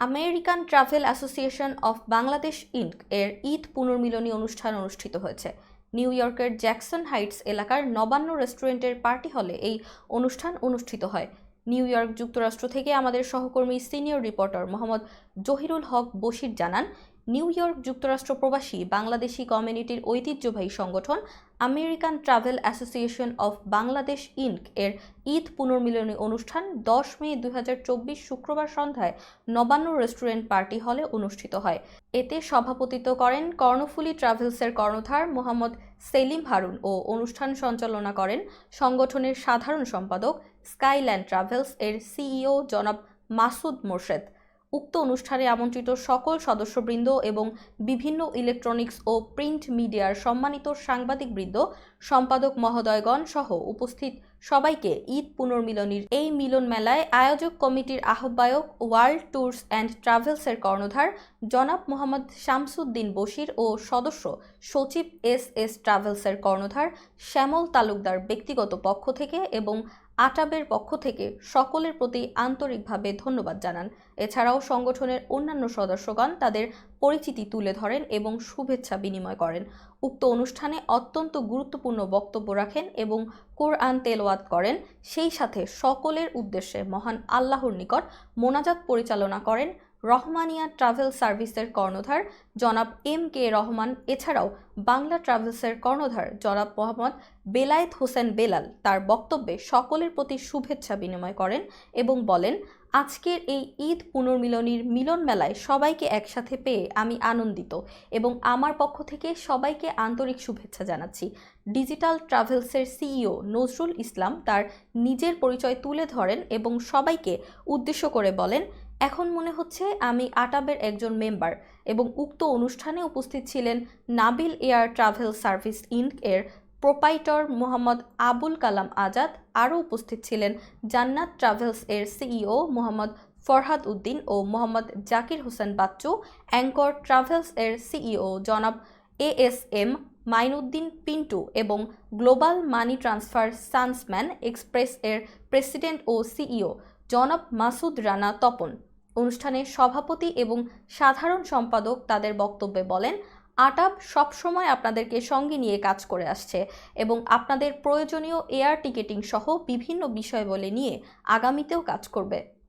American travel association of Bangladesh Inc এর ঈদ পুনর্মিলনী অনুষ্ঠান অনুষ্ঠিত হয়েছে। নিউ ইয়র্কের জ্যাকসন হাইটস এলাকার নবান্ন রেস্টুরেন্টের পার্টি হলে এই অনুষ্ঠান অনুষ্ঠিত হয়। নিউ ইয়র্ক যুক্তরাষ্ট্র থেকে আমাদের সহকর্মী সিনিয়র রিপোর্টার মোহাম্মদ জহিরুল হক বশির জানান নিউ ইয়র্ক যুক্তরাষ্ট্র প্রবাসী বাংলাদেশি কমিউনিটির ঐতিহ্যবাহী সংগঠন American travel association of Bangladesh Inc এর ঈদ পুনর্মিলনী অনুষ্ঠান দশ মে দু হাজার চব্বিশ শুক্রবার সন্ধ্যায় নবান্ন রেস্টুরেন্ট পার্টি হলে অনুষ্ঠিত হয়। এতে সভাপতিত্ব করেন কর্ণফুলী ট্রাভেলসের কর্ণধার মোহাম্মদ সেলিম হারুন ও অনুষ্ঠান সঞ্চালনা করেন সংগঠনের সাধারণ সম্পাদক স্কাইল্যান্ড ট্রাভেলস এর সিইও জনাব মাসুদ মোর্শেদ। উক্ত অনুষ্ঠানে আমন্ত্রিত সকল সদস্যবৃন্দ এবং বিভিন্ন ইলেকট্রনিক্স ও প্রিন্ট মিডিয়ার সম্মানিত সাংবাদিকবৃন্দ, সম্পাদক মহোদয়গণ সহ উপস্থিত সবাইকে ঈদ পুনর্মিলনীর এই মিলন মেলায় আয়োজক কমিটির আহ্বায়ক, ওয়ার্ল্ড ট্যুরস অ্যান্ড ট্রাভেলসের কর্ণধার জনাব মোহাম্মদ শামসুদ্দিন বশির ও সদস্য সচিব এস এস ট্রাভেলসের কর্ণধার শ্যামল তালুকদার ব্যক্তিগত পক্ষ থেকে এবং আটাবের পক্ষ থেকে সকলের প্রতি আন্তরিকভাবে ধন্যবাদ জানান। এছাড়াও সংগঠনের অন্যান্য সদস্যগণ তাদের পরিচিতি তুলে ধরেন এবং শুভেচ্ছা বিনিময় করেন। উক্ত অনুষ্ঠানে অত্যন্ত গুরুত্বপূর্ণ বক্তব্য রাখেন এবং কোরআন তেলওয়াত করেন। সেই সাথে সকলের উদ্দেশ্যে মহান আল্লাহর নিকট মোনাজাত পরিচালনা করেন। রহমানিয়া ট্রাভেল সার্ভিসের কর্ণধার জনাব এম কে রহমান, এছাড়াও বাংলা ট্রাভেলসের কর্ণধার জনাব মোহাম্মদ বেলায়েত হোসেন বেলাল তার বক্তব্যে সকলের প্রতি শুভেচ্ছা বিনিময় করেন এবং বলেন, আজকের এই ঈদ পুনর্মিলনীর মিলন মেলায় সবাইকে একসাথে পেয়ে আমি আনন্দিত এবং আমার পক্ষ থেকে সবাইকে আন্তরিক শুভেচ্ছা জানাচ্ছি। ডিজিটাল ট্রাভেলসের সিইও নজরুল ইসলাম তার নিজের পরিচয় তুলে ধরেন এবং সবাইকে উদ্দেশ্য করে বলেন এখন মনে হচ্ছে আমি আটাবের একজন মেম্বার এবং উক্ত অনুষ্ঠানে উপস্থিত ছিলেন Nabil air travel service Inc এর প্রোপাইটর মোহাম্মদ আবুল কালাম আজাদ, আরও উপস্থিত ছিলেন জান্নাত ট্রাভেলস এর সিইও মোহাম্মদ ফরহাদ উদ্দিন ও মোহাম্মদ জাকির হোসেন বাচ্চু, অ্যাঙ্কর ট্রাভেলস এর সিইও জনাব A S M Mainuddin Pintu এবং গ্লোবাল মানি ট্রান্সফার সানসম্যান এক্সপ্রেস এর প্রেসিডেন্ট ও সিইও জনাব মাসুদ রানা তপন। অনুষ্ঠানে সভাপতি এবং সাধারণ সম্পাদক তাদের বক্তব্যে বলেন আটাপ সবসময় আপনাদেরকে সঙ্গে নিয়ে কাজ করে আসছে এবং আপনাদের প্রয়োজনীয় এয়ার টিকেটিং সহ বিভিন্ন বিষয় বলে নিয়ে আগামীতেও কাজ করবে।